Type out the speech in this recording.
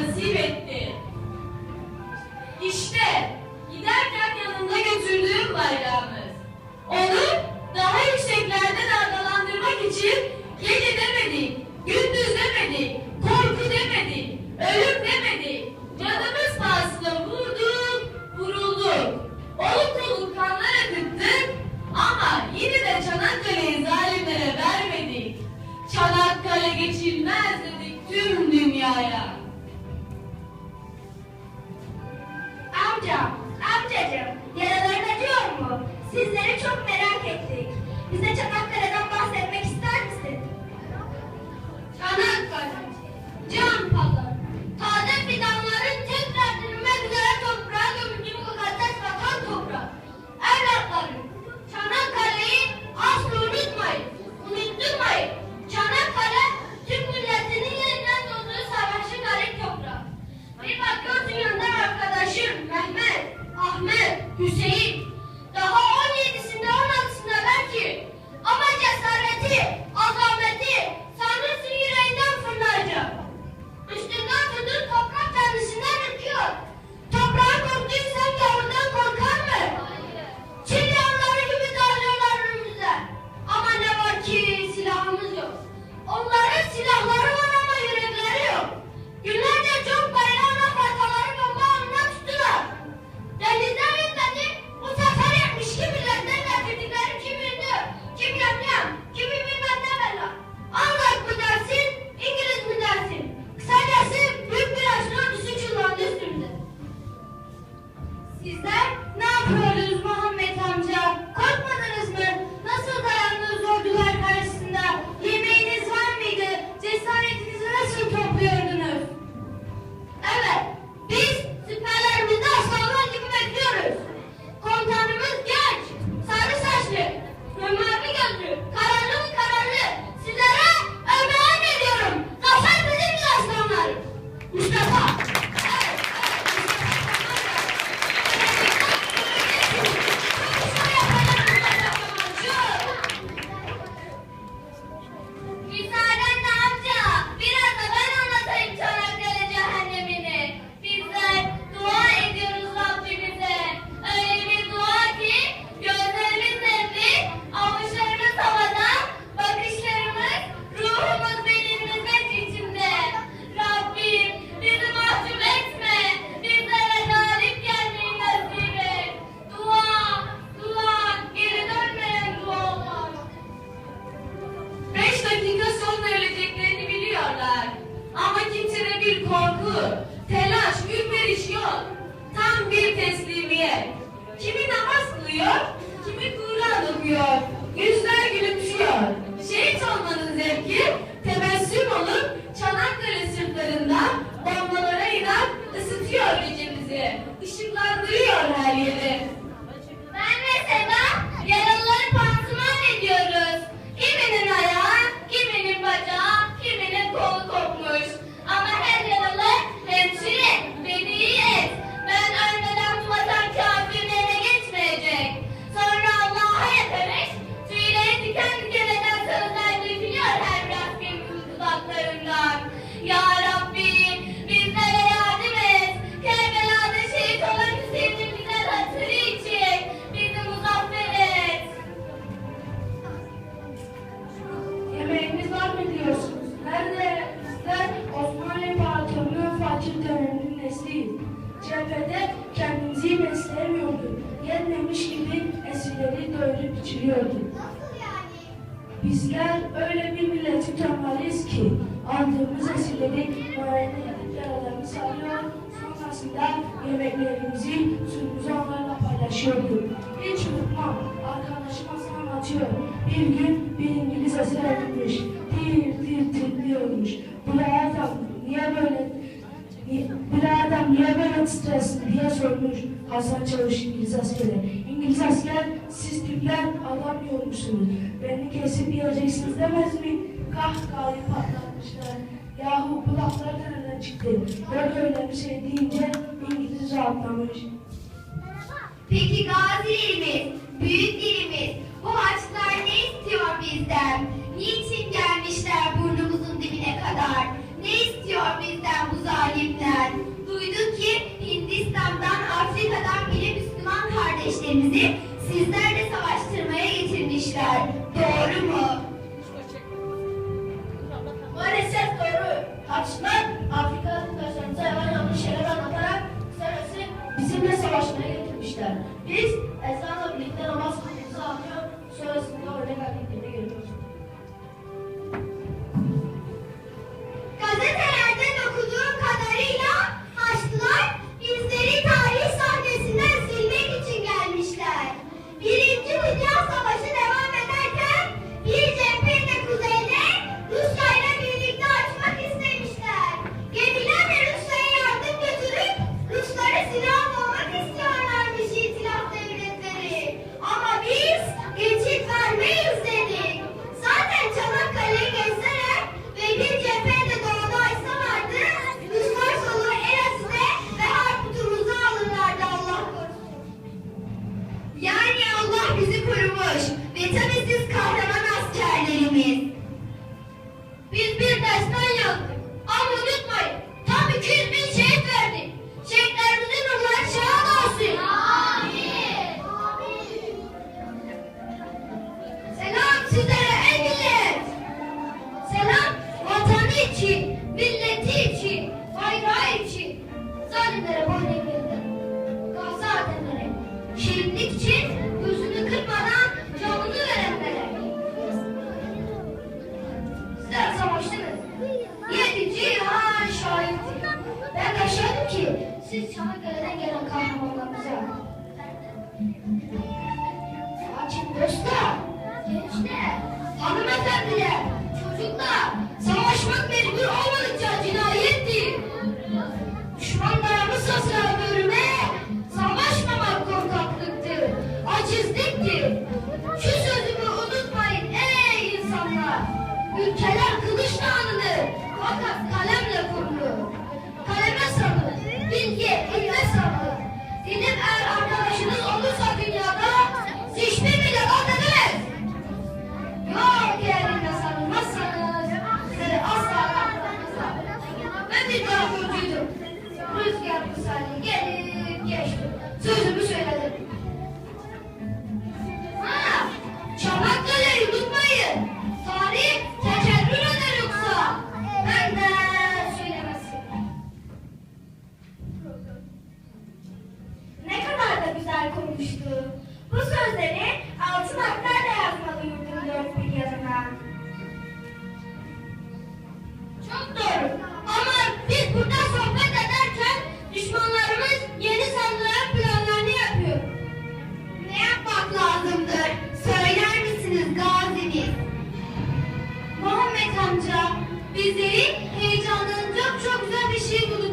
nasip etti. İşte giderken yanında götürdüğüm bayrağımız. Onu daha yükseklerde dalgalandırmak için gece demedik, gündüz demedik, korku demedik, ölüm demedik. Canımız pahasına vurduk, vurulduk. Oluk oluk kanlar akıttık ama yine de Çanakkale'yi zalimlere vermedik. Çanakkale geçilmez dedik tüm dünyaya. Onlara silahlar salirte yemeklerimizi sürümüzü onlarla paylaşıyorduk. Hiç unutmam, arkadaşıma sana atıyor. Bir gün bir İngiliz esir edilmiş, tir tir diyormuş. titriyormuş. Bilader niye böyle Birader niye böyle titresin diye sormuş Hasan Çavuş İngiliz askere. İngiliz asker siz tipler alamıyormuşsunuz. Beni kesip yiyeceksiniz demez mi? Kahkahayı patlatmışlar. Yahu kulakları dışarı çıktı. Ben öyle bir şey deyince İngilizce atlamış. Peki Gazi ilimiz, büyük dilimiz, bu haçlar ne istiyor bizden? Niçin gelmişler burnumuzun dibine kadar? Ne istiyor bizden bu zalimler? Duyduk ki Hindistan'dan, Afrika'dan bile Müslüman kardeşlerimizi sizlerle savaştırmaya getirmişler. Doğru mu? Maalesef doğru. Haçlar başına getirmişler. Ülkeler kılıç dağınıdır. Fakat kalemle kurulur. Kaleme sarılır. Bilgi, ilme sarılır. Dilim eğer arkadaşınız olursa dünyada hiçbir bile kat edemez. Yok yerine sarılmazsanız sizi asla katlanmazlar. Ben bir daha kurucuydum. Rüzgar bu gelir geçti. Sözümü Yeni sanılan planlarını yapıyor. Ne yapmak lazımdır? Söyler misiniz gazimiz? Muhammed amca, bizleri heyecanlanacak çok güzel bir şey buldu.